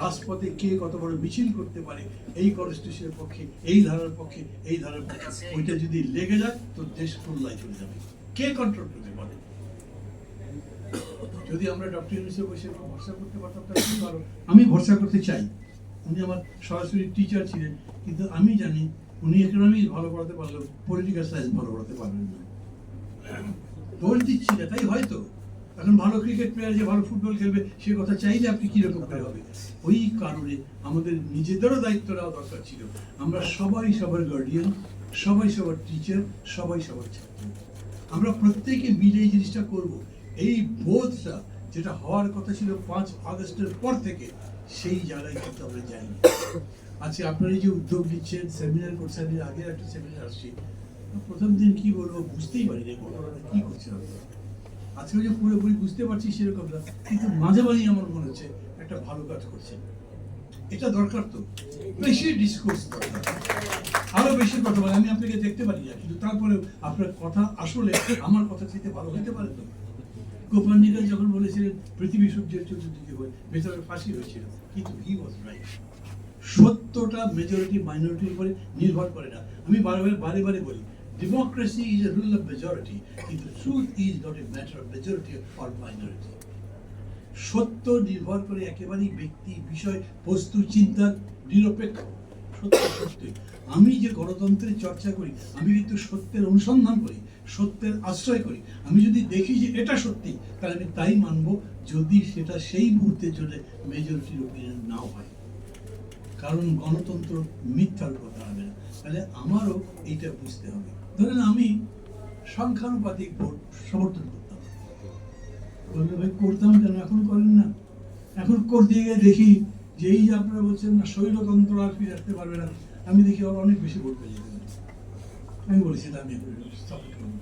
রাজপথে কে কত বড় মিছিল করতে পারে, এই কনস্টিটিউশনের পক্ষে, এই ধারার পক্ষে, এই ধারার পক্ষে, ওইটা যদি লেগে যায়, তো দেশ খুল্লায় চলে যাবে। কে কন্ট্রোল করতে পারে যদি আমরা ডক্টর ইউনিসে বসে ভরসা করতে পারতাম, তাহলে ভালো। আমি ভরসা করতে চাই। উনি আমার সরাসরি টিচার ছিলেন, কিন্তু আমি জানি উনি ইকোনমিক্স ভালো পড়াতে পারলেও পলিটিক্যাল সায়েন্স ভালো পড়াতে পারবেন না। দোষ দিচ্ছি না, তাই হয়তো। এখন ভালো ক্রিকেট প্লেয়ার যে ভালো ফুটবল খেলবে, সে কথা চাইলে আপনি কীরকম করে হবে? ওই কারণে আমাদের নিজেদেরও দায়িত্ব নেওয়া দরকার ছিল। আমরা সবাই সবার গার্ডিয়ান সবাই সবার টিচার সবাই সবার ছাত্র। আমরা প্রত্যেকে মিলে এই জিনিসটা করব। এই বোধটা যেটা হওয়ার কথা ছিল পাঁচ আগস্টের পর থেকে, সেই জায়গায় কিন্তু আমরা যাইনি। আজকে আপনারা এই যে উদ্যোগ নিচ্ছেন সেমিনার করছেন এর আগের একটা সেমিনার আসছি। প্রথম দিন কি বলব, বুঝতেই পারি না ঘটনাটা কি করছেন আপনারা আজকে যে পুরোপুরি বুঝতে পারছি সেরকম না, কিন্তু মাঝে মাঝেই আমার মনে হচ্ছে একটা ভালো কাজ করছেন এটা দরকার তো। বেশি ডিসকোর্স দরকার। আরও বেশি কথা বলে, আমি আপনাকে দেখতে পারি না, কিন্তু তারপরে আপনার কথা আসলে আমার কথা থেকে ভালো হতে পারে তো। কোপার্নিকাস যখন বলেছিলেন, পৃথিবী সূর্যের চতুর্দিকে হয়ে, ভেতরে ফাঁসি হয়েছিল। কিন্তু হি ওয়াজ রাইট সত্যটা মেজরিটি মাইনরিটির উপরে নির্ভর করে না। আমি বারবার, বারে বারে বলি democracy is a rule of majority কিন্তু truth is not a matter of majority or minority সত্য নির্ভর করে একেবারেই ব্যক্তি, বিষয়, বস্তু চিন্তার নিরপেক্ষ। সত্য, সত্যি। আমি যে গণতন্ত্রের চর্চা করি, আমি কিন্তু সত্যের অনুসন্ধান করি, সত্যের আশ্রয় করি। আমি যদি দেখি যে এটা সত্যি, তাহলে আমি তাই মানব যদি সেটা সেই মুহূর্তের জন্য মেজরিটির ওপিনিয়ন নাও হয়। কারণ গণতন্ত্র মিথ্যার কথা হবে না। তাহলে আমারও এইটা বুঝতে হবে। ধরেন আমি সংখ্যানুপাতিক ভোট সমর্থন করতাম। ভাই, করতাম কেন? এখন করেন না? এখন করতে গিয়ে দেখি যে এই যে আপনারা বলছেন না, স্বৈরতন্ত্র আর ফিরে আসতে পারবে না। আমি দেখি আবার অনেক বেশি ভোট পেয়ে যেতে আমি বলেছি আমি সাপোর্ট করব